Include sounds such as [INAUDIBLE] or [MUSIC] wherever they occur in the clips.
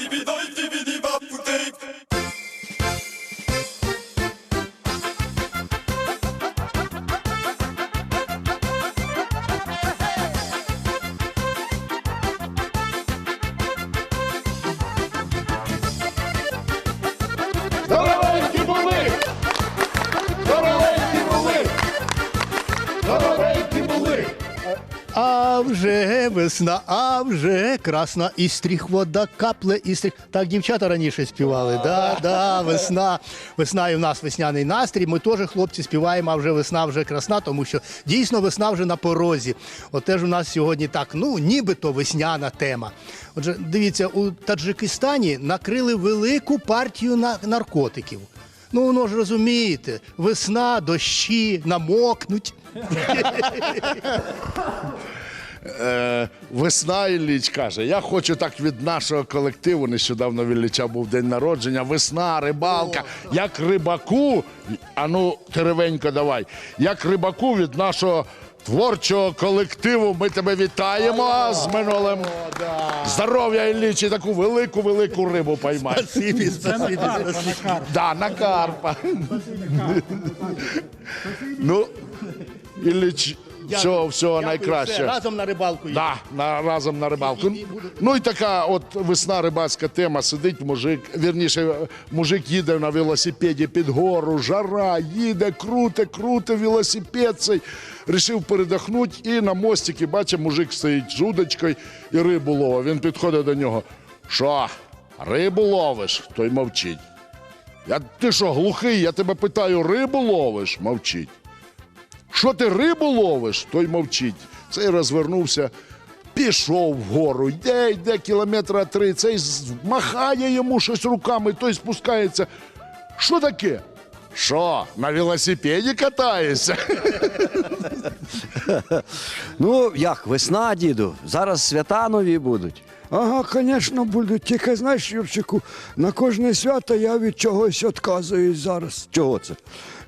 individual. Весна, а вже красна і стріх вода капле і стріх. Так дівчата раніше співали. Да, да, весна. Весна і в нас весняний настрій. Ми теж, хлопці, співаємо, а вже весна вже красна, тому що дійсно весна вже на порозі. От теж у нас сьогодні так, ну нібито весняна тема. Отже, дивіться, у Таджикистані накрили велику партію на- наркотиків. Ну, воно ж розумієте, весна, дощі, намокнуть. [LAUGHS] Е, весна Ілліч каже, я хочу так від нашого колективу. Нещодавно в Ілліча був день народження. Весна, рибалка. Як рибаку, а ну, теревенько, давай. Як рибаку від нашого творчого колективу ми тебе вітаємо з минулим. Здоров'я Ілліч, і таку велику велику рибу поймай. Спасибі, спасибі, спасибі. Да, на карпа. ну, Ілліч, всього, всього найкраще. Разом на рибалку. їдемо. Да, на, разом на рибалку. І- і буде- Ну і така от весна рибацька тема. Сидить мужик, вірніше, мужик їде на велосипеді під гору, жара, їде, круте, круте велосипед цей. Рішив передохнути і на мостики бачить, мужик стоїть з удочкою і рибу ловить. Він підходить до нього. Що, рибу ловиш? Той мовчить. Я, ти що, глухий? Я тебе питаю, рибу ловиш? Мовчить. Що ти рибу ловиш? Той мовчить. Цей розвернувся, пішов вгору, йде, йде кілометра три. Цей махає йому щось руками, той спускається. Що таке? Що, на велосипеді катаєшся? [LAUGHS] Ну, як, весна, діду, зараз свята нові будуть. Ага, звісно, будуть. Тільки знаєш, Юрчику, на кожне свято я від чогось відказуюсь зараз. Чого це?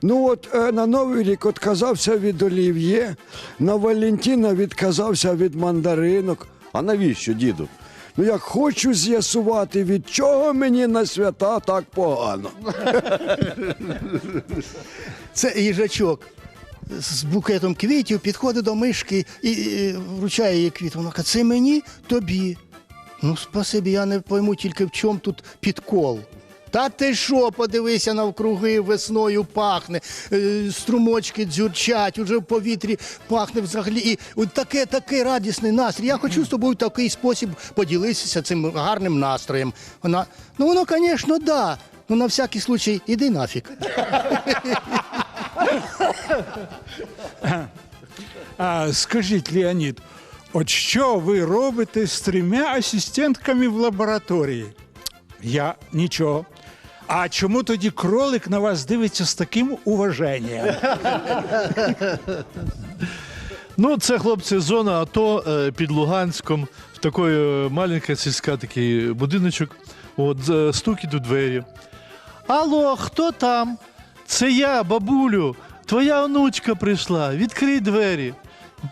Ну от е, на Новий рік відказався від олів'є, на Валентина відказався від мандаринок. А навіщо, діду? Ну як хочу з'ясувати, від чого мені на свята так погано. [LAUGHS] Це їжачок з букетом квітів підходить до мишки і, вручає їй квіт. Вона каже, це мені, тобі. Ну, спасибі, я не пойму тільки в чому тут підкол. Та ти що, подивися навкруги, весною пахне, е, струмочки дзюрчать, уже в повітрі пахне взагалі. І от таке, такий радісний настрій. Я хочу з тобою в такий спосіб поділитися цим гарним настроєм. Вона, ну воно, звісно, да. Ну на всякий случай, іди нафіг. А скажіть, Леонід, от що ви робите з трьома асистентками в лабораторії? Я нічого. А чому тоді кролик на вас дивиться з таким уваженням? Ну, це хлопці зона АТО е, під Луганськом. В такий е, маленька сільська такий будиночок. От з- стукіт у двері. Алло, хто там? Це я, бабулю. Твоя онучка прийшла. Відкрий двері.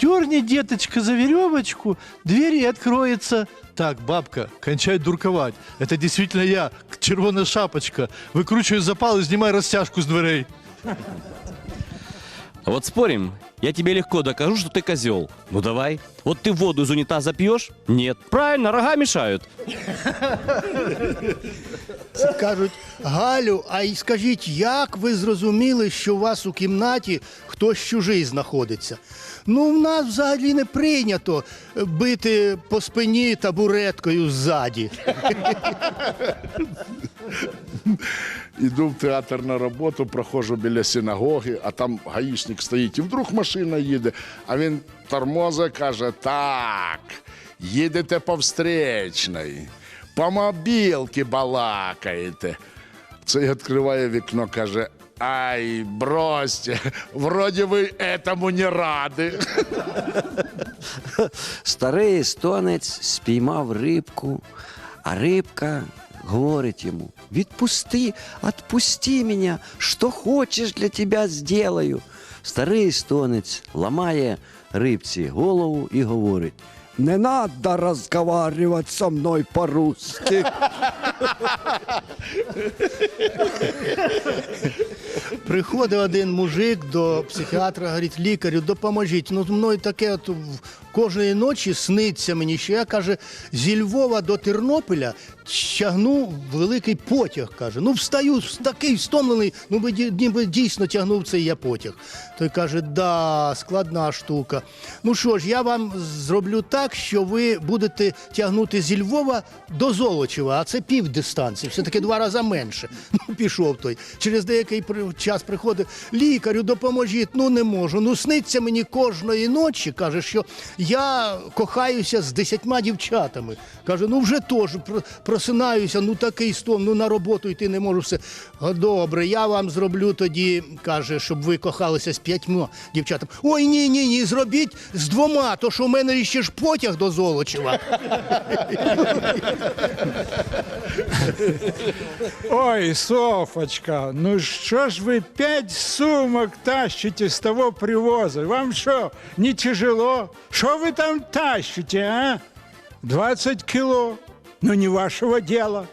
Дерни, деточка, за веревочку, дверь и откроется. Так, бабка, кончай дурковать. Это действительно я, червона шапочка. Выкручивай запал и снимай растяжку с дверей. А Вот спорим, я тебе легко докажу, что ты козел. Ну давай. Вот ты воду из унитаза пьешь? Нет. Правильно, рога мешают. Кажуть, Галю, а й скажіть, як ви зрозуміли, що у вас у кімнаті хтось чужий знаходиться? Ну, в нас взагалі не прийнято е, бити по спині табуреткою ззаді. [LAUGHS] Іду в театр на роботу, проходжу біля синагоги, а там гаїшник стоїть. І вдруг машина їде, а він тормоза каже: так, їдете по встречной, по мобілки балакаєте. Цей відкриває вікно, каже. Ай, бросьте, вроде ви этому не ради. Старий естонець спіймав рибку, а рибка говорить йому: відпусти, отпусти мене, що хочеш для тебе сделаю. Старий естонець ламає рибці голову і говорить: не надо разговаривать со мной по-русски. Приходить один мужик до психіатра, говорить, лікарю, допоможіть. Ну, мною таке от кожної ночі сниться мені, що я каже, зі Львова до Тернополя тягну великий потяг. каже. Ну, встаю такий стомлений, ну би ніби дійсно тягнув цей я потяг. Той каже, да, складна штука. Ну що ж, я вам зроблю так, що ви будете тягнути зі Львова до Золочева, а це пів дистанції, все-таки два рази менше. [LAUGHS] Ну, пішов той. Через деякий час приходить, лікарю, допоможіть, ну не можу. Ну сниться мені кожної ночі, каже, що я кохаюся з десятьма дівчатами. Каже, ну вже теж просинаюся, ну такий стом, ну на роботу йти не можу все. Добре, я вам зроблю тоді, каже, щоб ви кохалися з п'ятьма дівчатами. Ой, ні, ні, ні, зробіть з двома, то що в мене ще ж потяг до Золочева. Ой, Софочка, ну что ж вы пять сумок тащите с того привоза? Вам что, не тяжело? Что вы там тащите, а? 20 кило. Ну, не вашего дела.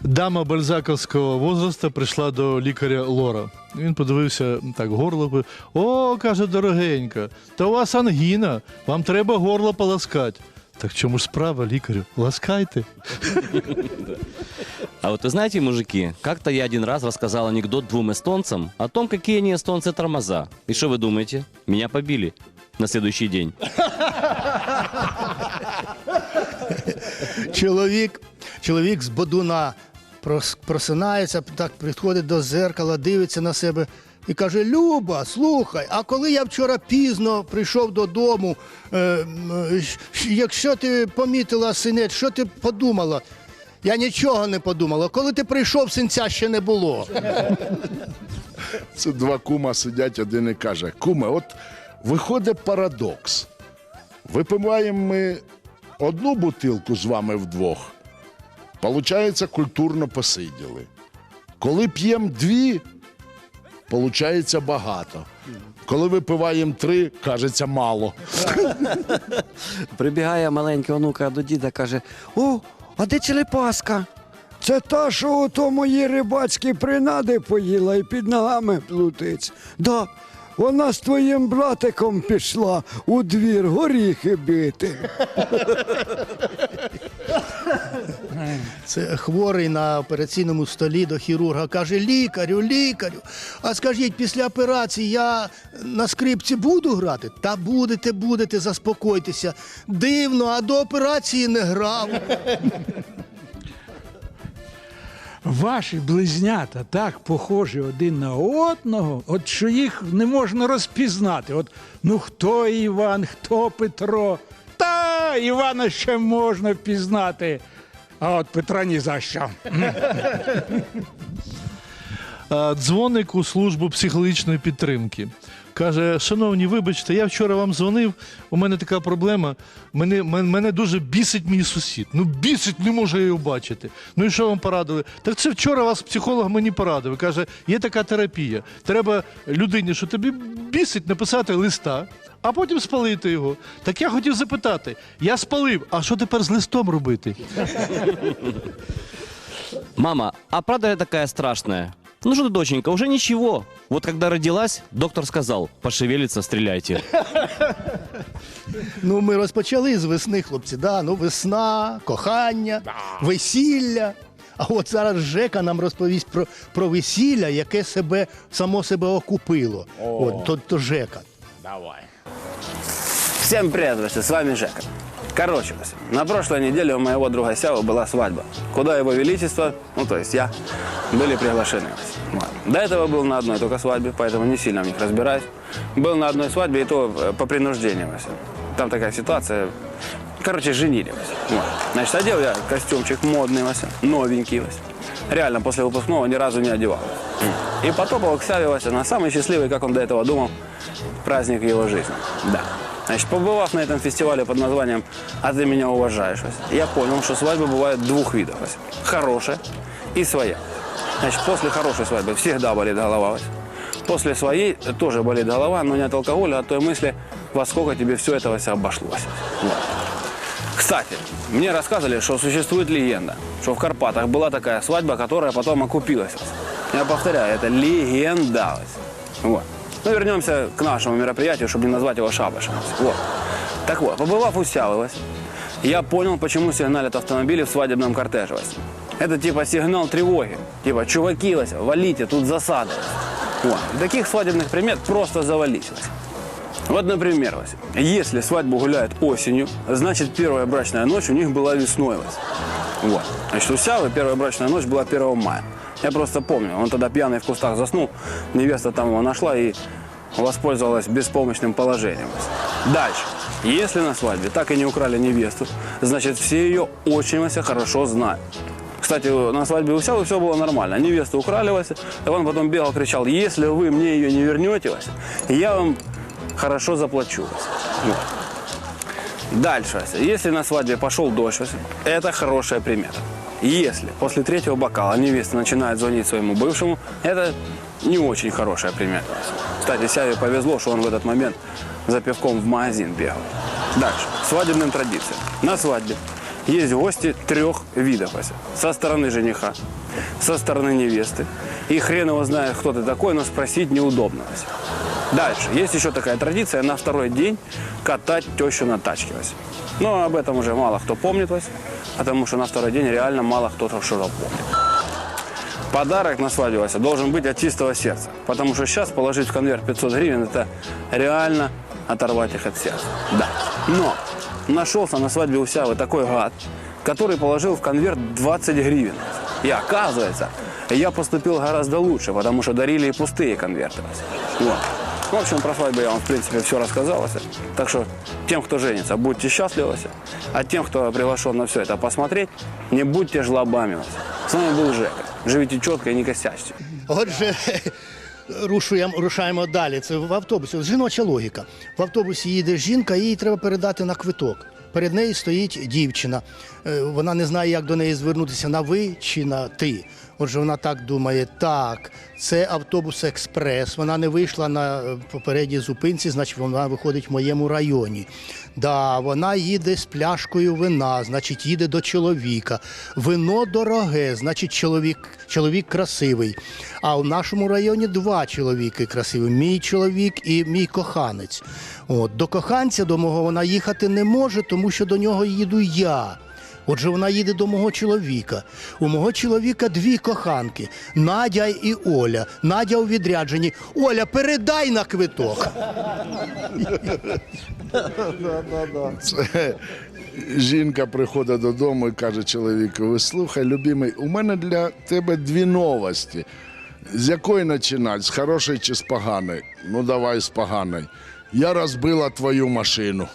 Дама бальзаковського возраста прийшла до лікаря Лора. Він подивився так, горло. О, каже, дорогенька, та у вас ангіна, вам треба горло поласкати. Так в чому ж справа, лікарю? Ласкайте. А вот вы знаете, мужики, как-то я один раз рассказал анекдот двум эстонцам о том, какие они эстонцы тормоза. И что вы думаете? Меня побили на следующий день. Чоловік, чоловік з бодуна прос- просинається, так приходить до зеркала, дивиться на себе І каже: Люба, слухай, а коли я вчора пізно прийшов додому, е, якщо ти помітила синець, що ти подумала? Я нічого не подумала. Коли ти прийшов, синця ще не було. Це два кума сидять, один і каже: Куме, от виходить парадокс. Випиваємо ми одну бутилку з вами вдвох. Получається, культурно посиділи. Коли п'ємо дві, получається багато. Коли випиваємо три, кажеться мало. Прибігає маленький онука до діда, каже: О, а де челепаска? Це та, що ото мої рибацькі принади поїла і під ногами плутить. Да, вона з твоїм братиком пішла у двір горіхи бити. [LAUGHS] Це хворий на операційному столі до хірурга. Каже: лікарю, лікарю. А скажіть, після операції я на скрипці буду грати? Та будете, будете, заспокойтеся. Дивно, а до операції не грав. Ваші близнята так похожі один на одного, от що їх не можна розпізнати. От ну хто Іван, хто Петро. Та Івана ще можна впізнати. А от Петра ні за що. А, Дзвоник у службу психологічної підтримки. Каже: Шановні, вибачте, я вчора вам дзвонив. У мене така проблема. Мене, мен- мене дуже бісить мій сусід. Ну, бісить, не можу я його бачити. Ну і що вам порадили? Так це вчора вас психолог мені порадив. Каже, є така терапія. Треба людині, що тобі бісить, написати листа, а потім спалити його. Так я хотів запитати: я спалив, а що тепер з листом робити? Мама, а правда я такая страшная? Ну что ты, доченька, уже ничего. Вот когда родилась, доктор сказал, пошевелиться, стреляйте. Ну, ми розпочали з весни, хлопці. Да? Ну, весна, кохання, весілля. А от зараз Жека нам розповість про, про весілля, яке себе само себе окупило. От, то, то Жека. Всем привет, друзья, с вами Жека. Короче, на прошлой неделе у моего друга Сява была свадьба, куда его величество, ну то есть я, были приглашены. До этого был на одной только свадьбе, поэтому не сильно в них разбираюсь. Был на одной свадьбе, и то э, по принуждению. Там такая ситуация. Короче, женили. Вася. Вот. Значит, одел я костюмчик модный, новенький. Реально, после выпускного ни разу не одевал. И потопал к Вася, на самый счастливый, как он до этого думал, праздник его жизни. Да. Значит, побывав на этом фестивале под названием «А ты меня уважаешь», я понял, что свадьбы бывают двух видов. Хорошая и своя. Значит, после хорошей свадьбы всегда болит голова. После своей тоже болит голова, но не от алкоголя, а от той мысли, во сколько тебе все это обошлось. Вот. Кстати, мне рассказывали, что существует легенда, что в Карпатах была такая свадьба, которая потом окупилась. Я повторяю, это легенда. Вот. Ну, вернемся к нашему мероприятию, чтобы не назвать его шабашем. Вот. Так вот, побывав у Сявы, я понял, почему сигналят автомобили в свадебном кортеже. Это типа сигнал тревоги. Типа, чуваки, валите, тут засада. Вот. Таких свадебных примет просто завались. Вася. Вот, например, если свадьбу гуляют осенью, значит, первая брачная ночь у них была весной. Вот. Значит, у Сявы первая брачная ночь была 1 мая. Я просто помню, он тогда пьяный в кустах заснул, невеста там его нашла и воспользовалась беспомощным положением. Дальше. Если на свадьбе так и не украли невесту, значит, все ее очень хорошо знают. Кстати, на свадьбе у Сявы все было нормально. Невесту украли, Вася. Он потом бегал, кричал, если вы мне ее не вернете, Вася, я вам хорошо заплачу. Дальше, Вася. Если на свадьбе пошел дождь, Вася, это хорошая примета. Если после третьего бокала невеста начинает звонить своему бывшему, это не очень хорошая примета. Кстати, Сяве повезло, что он в этот момент за пивком в магазин бегал. Дальше. Свадебным традициям. На свадьбе есть гости трех видов. Со стороны жениха, со стороны невесты. И хрен его знает, кто ты такой, но спросить неудобно. Дальше. Есть еще такая традиция на второй день катать тещу на тачке. Но об этом уже мало кто помнит, Вася, потому что на второй день реально мало кто что помнит. Подарок на свадьбу, Вася, должен быть от чистого сердца. Потому что сейчас положить в конверт 500 гривен, это реально оторвать их от сердца. Да. Но нашелся на свадьбе у Сявы такой гад, который положил в конверт 20 гривен. И оказывается, я поступил гораздо лучше, потому что дарили и пустые конверты. Вот. В общем, про свадьбу я вам, в принципе, все рассказал. Вася. Так что тем, кто женится, будьте счастливы. Вася. А тем, кто приглашен на все это посмотреть, не будьте жлобами. Вася. С вами был Жека. Живите четко и не косячьте. Отже, [LAUGHS] рушуємо, рушаємо далі. Це в автобусі. Жіноча логіка. В автобусі їде жінка, їй треба передати на квиток. Перед нею стоїть дівчина. Е, Вона не знає, як до неї звернутися на ви чи на ти. Отже, вона так думає: так, це автобус експрес. Вона не вийшла на е, попередній зупинці, значить вона виходить в моєму районі. Да, вона їде з пляшкою вина, значить їде до чоловіка. Вино дороге, значить чоловік, чоловік красивий. А в нашому районі два чоловіки красиві: мій чоловік і мій коханець. От до коханця до мого вона їхати не може, тому що до нього їду я. Отже, вона їде до мого чоловіка. У мого чоловіка дві коханки Надя і Оля. Надя у відрядженні. Оля, передай на квиток. Це жінка приходить додому і каже чоловікові, слухай, любимий, у мене для тебе дві новості. З якої починати? З хорошої чи з поганої? Ну, давай з поганої. Я розбила твою машину.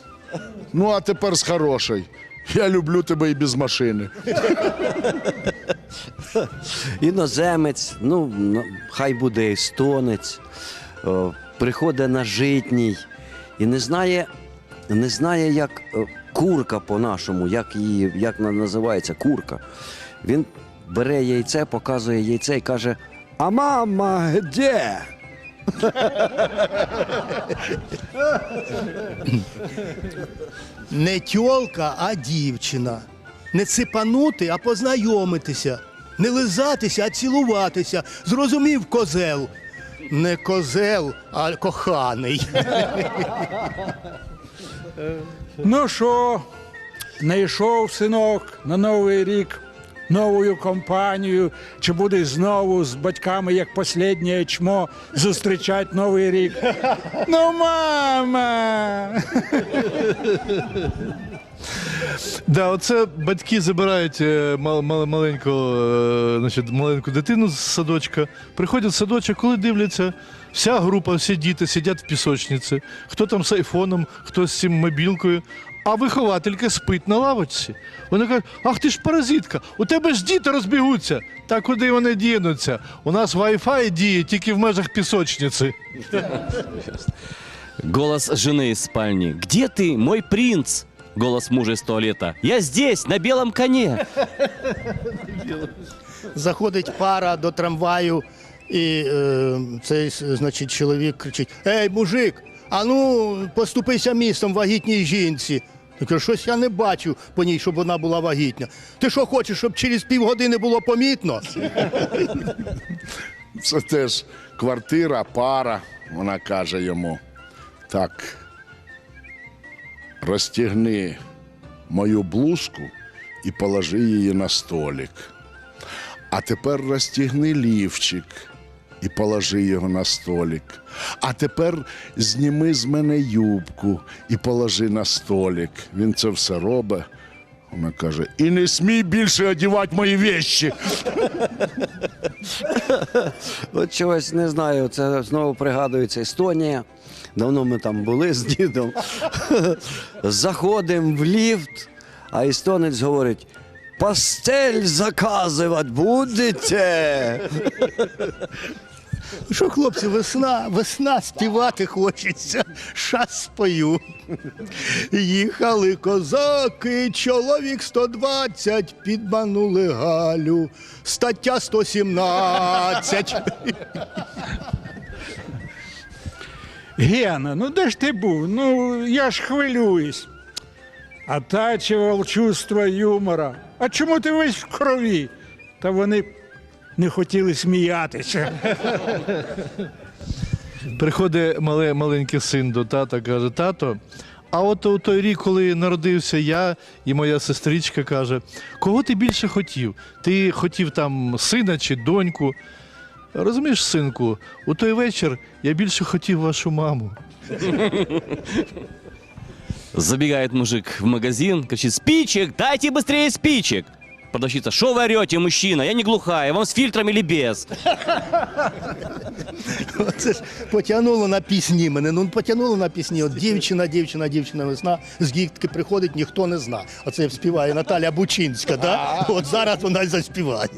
Ну, а тепер з хорошої. Я люблю тебе і без машини. Іноземець, ну, ну, хай буде естонець, о, приходить на житній і не знає, не знає, як е, курка по-нашому, як її як називається курка. Він бере яйце, показує яйце і каже: А мама де? Не тьолка, а дівчина. Не ципанути, а познайомитися. Не лизатися, а цілуватися. Зрозумів козел. Не козел, а коханий. Ну що, знайшов синок на Новий рік новою компанію, чи буде знову з батьками, як останнє чмо, зустрічати Новий рік? Ну, мама! Да, оце батьки забирають е, мал, мал, маленьку, е, значить, маленьку дитину з садочка, приходять в садочок, коли дивляться, вся група, всі діти сидять в пісочниці, хто там з айфоном, хто з цим мобілкою. А вихователька спить на лавочці. Вони кажуть, ах ти ж паразитка, у тебе ж діти розбігуться. Та куди вони дінуться? У нас Wi-Fi діє тільки в межах пісочниці. Голос жены из спальни. Где ты, мой принц? Голос мужа из туалета. Я здесь, на белом коне. Заходить пара до трамваю, і е, цей, значить, чоловік кричить: Ей, мужик, А ну, поступися містом вагітній жінці. Я кажу, щось я не бачу по ній, щоб вона була вагітня. Ти що хочеш, щоб через півгодини було помітно? Це теж квартира, пара. Вона каже йому: так, розтягни мою блузку і положи її на столик. А тепер розтягни лівчик і положи його на столик. А тепер зніми з мене юбку і положи на столик. Він це все робить. Вона каже: і не смій більше одягати мої вещі. [LAUGHS] От чогось не знаю, це знову пригадується Естонія. Давно ми там були з дідом. [LAUGHS] Заходимо в ліфт, а естонець говорить: пастель заказувати будете? [LAUGHS] Що, хлопці, весна, весна співати хочеться. Щас спою. Їхали козаки, чоловік 120, підманули Галю. Стаття 117. Гена, ну де ж ти був? Ну я ж хвилююсь. Отачував чувство юмора. А чому ти весь в крові? Та вони не хотіли сміятися. Приходить мале, маленький син до тата, каже: тато. А от у той рік, коли народився я і моя сестричка каже, кого ти більше хотів? Ти хотів там сина чи доньку? Розумієш, синку, у той вечір я більше хотів вашу маму. Забегает мужик в магазин, кричит, спичек, дайте быстрее спичек. Продавщица, что вы орете, мужчина? Я не глухая, вам с фильтром или без? Оце ж потягнуло на пісні мене. Ну потягнуло на пісні. От дівчина, дівчина, дівчина, весна. З гітки приходить, ніхто не зна. Оце співає Наталя Бучинська, да? От зараз вона й заспіває.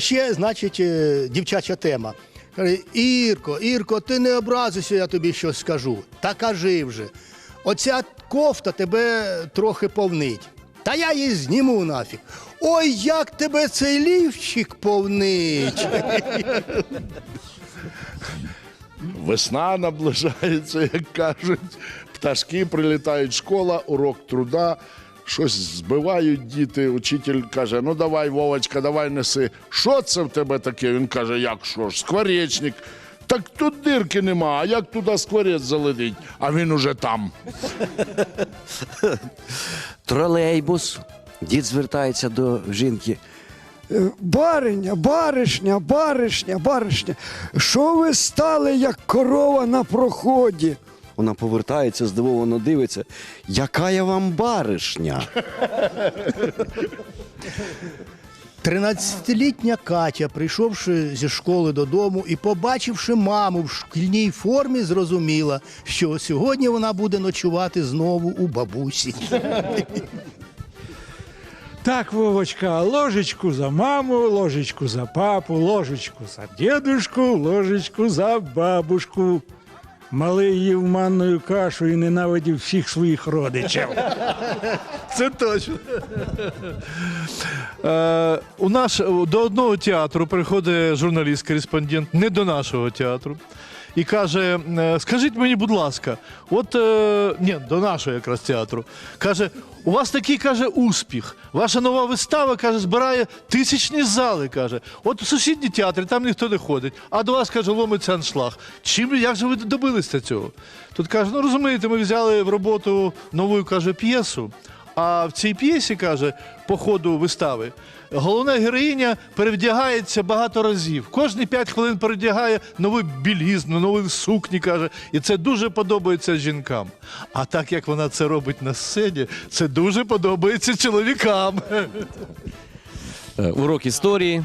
Ще, значить, е, дівчача тема. Ірко, Ірко, ти не образуйся, я тобі щось скажу. Та кажи вже. Оця кофта тебе трохи повнить. Та я її зніму нафіг. Ой, як тебе цей лівчик повнить. Весна наближається, як кажуть. Пташки прилітають, школа, урок труда. Щось збивають діти. Учитель каже: ну давай, Вовочка, давай неси. Що це в тебе таке? Він каже, як що ж, скворечник. Так тут дирки нема, а як туди скворець залетить? А він уже там. [LAUGHS] Тролейбус. Дід звертається до жінки. Е, Бариня, баришня, баришня, баришня. Що ви стали, як корова на проході? Вона повертається, здивовано дивиться. Яка я вам баришня? 13-літня Катя, прийшовши зі школи додому і побачивши маму в шкільній формі, зрозуміла, що сьогодні вона буде ночувати знову у бабусі. Так, Вовочка, ложечку за маму, ложечку за папу, ложечку за дедушку, ложечку за бабушку. Малий їв манною кашу і ненавидів всіх своїх родичів. Це точно. Е, у нас до одного театру приходить журналіст-кореспондент, не до нашого театру, і каже: е, скажіть мені, будь ласка, от е, ні, до нашого якраз театру. Каже, у вас такий каже успіх. Ваша нова вистава каже, збирає тисячні зали. каже. От у сусідній театрі там ніхто не ходить, а до вас каже, ломиться аншлаг. Чим як же ви добилися цього? Тут каже, ну розумієте, ми взяли в роботу нову каже п'єсу. А в цій п'єсі каже, по ходу вистави, головна героїня перевдягається багато разів. Кожні п'ять хвилин перевдягає нову білізну, нові сукні, каже, і це дуже подобається жінкам. А так як вона це робить на сцені, це дуже подобається чоловікам. Э, Урок истории.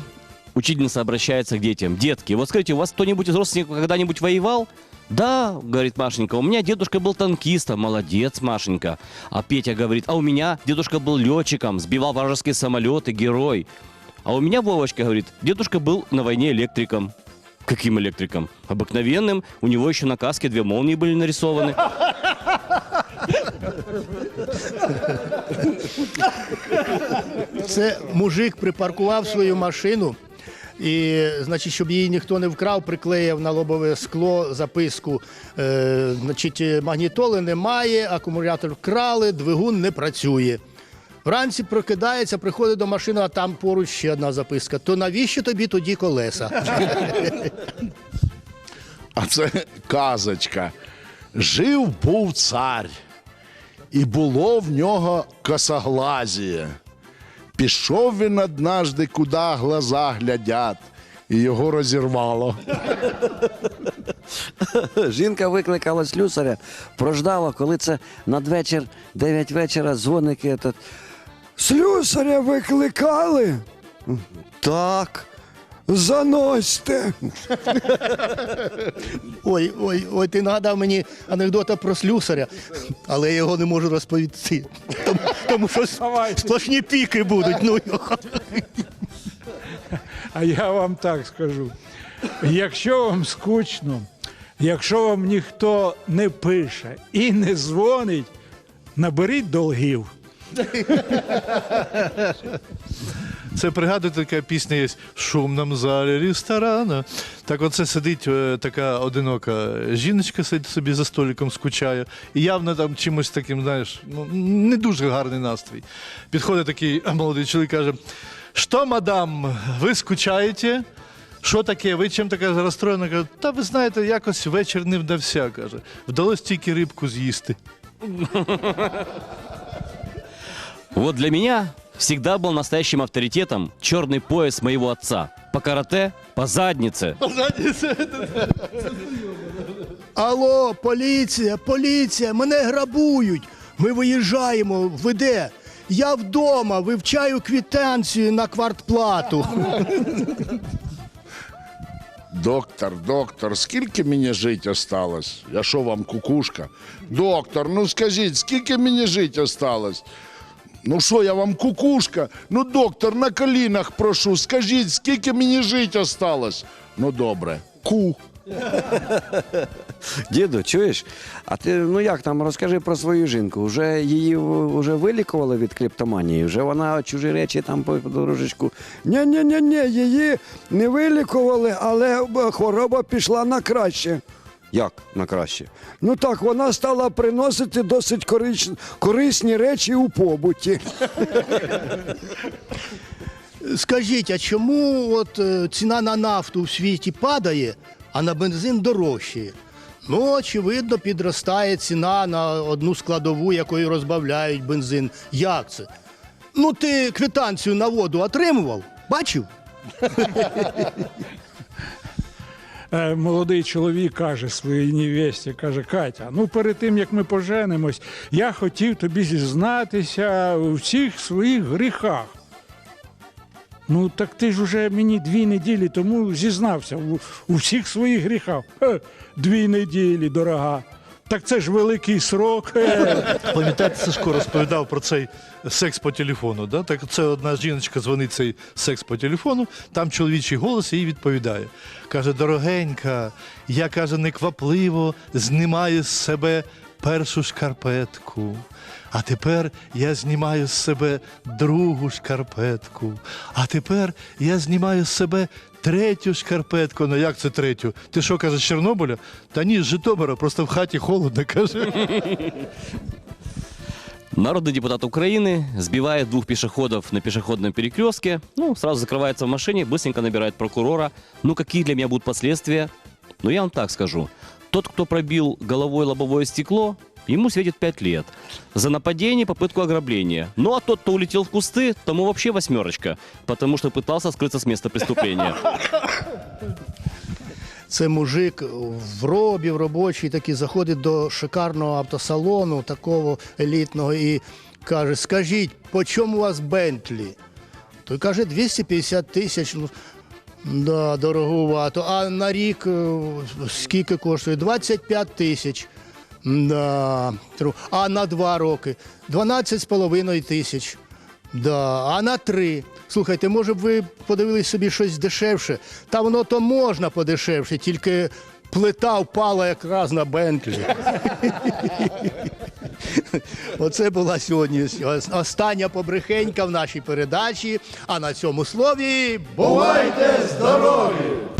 Учительница обращается к детям. Детки, вот скажите, у вас кто-нибудь из родственников когда-нибудь воевал? Да, говорит Машенька, у меня дедушка был танкистом, молодец, Машенька. А Петя говорит, а у меня дедушка был летчиком, сбивал вражеские самолеты, герой. А у меня Вовочка говорит, дедушка был на войне электриком. Каким электриком? Обыкновенным. У него еще на каске две молнии были нарисованы. Це мужик припаркував свою машину. І, значить, щоб її ніхто не вкрав, приклеїв на лобове скло записку. Е, значить, магнітоли немає, акумулятор вкрали, двигун не працює. Вранці прокидається, приходить до машини, а там поруч ще одна записка. То навіщо тобі тоді колеса? А це казочка. Жив був цар, і було в нього косоглазіє. Пішов він однажды, куди глаза глядять, і його розірвало. Жінка викликала слюсаря, прождала, коли це надвечір, 9 вечора, дзвоники. Слюсаря викликали? Так. Заносьте. [LAUGHS] Ой, ой, ой, ти нагадав мені анекдота про слюсаря, але я його не можу розповісти. Тому, тому що Давай. сплошні піки будуть. Ну, його. А я вам так скажу: якщо вам скучно, якщо вам ніхто не пише і не дзвонить, наберіть долгів. Це пригадуєте, така пісня є в шумному залі ресторана. Так оце сидить е, така одинока жіночка, сидить собі за столиком, скучає. І явно там чимось таким, знаєш, ну, не дуже гарний настрій. Підходить такий молодий чоловік каже: Що, мадам, ви скучаєте? Що таке? Ви чим така розстроєна? Каже, та ви знаєте, якось вечір не вдався. каже. Вдалося тільки рибку з'їсти. [LAUGHS] Вот для меня всегда был настоящим авторитетом черный пояс моего отца. По карате, по заднице. Алло, поліція, поліція, мене грабують. Ми виїжджаємо, ви де? Я вдома вивчаю квитанцію на квартплату. Доктор, доктор, скільки мені жити осталось? Я що вам, кукушка? Доктор, ну скажіть, скільки мені жити осталось? Ну що, я вам кукушка? Ну, доктор, на колінах прошу, скажіть, скільки мені жити осталось? Ну добре, ку. Діду, чуєш? А ти ну як там розкажи про свою жінку? Уже її вже вилікували від клептоманії? Вже вона чужі речі там по дорожечку. Ні, ні, ні, її не вилікували, але хвороба пішла на краще. Як на краще? Ну так, вона стала приносити досить корис- корисні речі у побуті. Скажіть, а чому от е, ціна на нафту в світі падає, а на бензин дорожчає? Ну, очевидно, підростає ціна на одну складову, якою розбавляють бензин. Як це? Ну, ти квитанцію на воду отримував? Бачив? Е, молодий чоловік каже своїй невесті, каже, Катя, ну перед тим як ми поженимось, я хотів тобі зізнатися у всіх своїх гріхах. Ну, так ти ж уже мені дві неділі тому зізнався у, всіх своїх гріхах. Дві неділі, дорога. Так це ж великий срок. Е. [LAUGHS] Пам'ятаєте, Сашко розповідав про цей секс по телефону. Да? Так це одна жіночка дзвонить цей секс по телефону, там чоловічий голос їй відповідає. Каже: дорогенька, я каже, неквапливо знімаю з себе першу шкарпетку. А тепер я знімаю з себе другу шкарпетку. А тепер я знімаю з себе третю шкарпетку. Ну як це третю? Ти що каже, з Чорнобиля? Та ні, з Житомира, просто в хаті холодно, каже. Народный депутат Украины сбивает двух пешеходов на пешеходном перекрестке, ну, сразу закрывается в машине, быстренько набирает прокурора. Ну, какие для меня будут последствия? Ну, я вам так скажу. Тот, кто пробил головой лобовое стекло, ему светит 5 лет. За нападение, попытку ограбления. Ну, а тот, кто улетел в кусты, тому вообще восьмерочка, потому что пытался скрыться с места преступления. Це мужик в робі, в робочий такий, заходить до шикарного автосалону, такого елітного, і каже: Скажіть, по чому у вас Бентлі? Той каже, 250 тисяч. Ну, да, дороговато. А на рік е, скільки коштує? 25 тисяч. Да. А на два роки 12,5 тисяч. Да, а на три. Слухайте, може б ви подивились собі щось дешевше? Та воно то можна подешевше, тільки плита впала якраз на Бентлі. [LAUGHS] Оце була сьогодні остання побрехенька в нашій передачі. А на цьому слові бувайте здорові!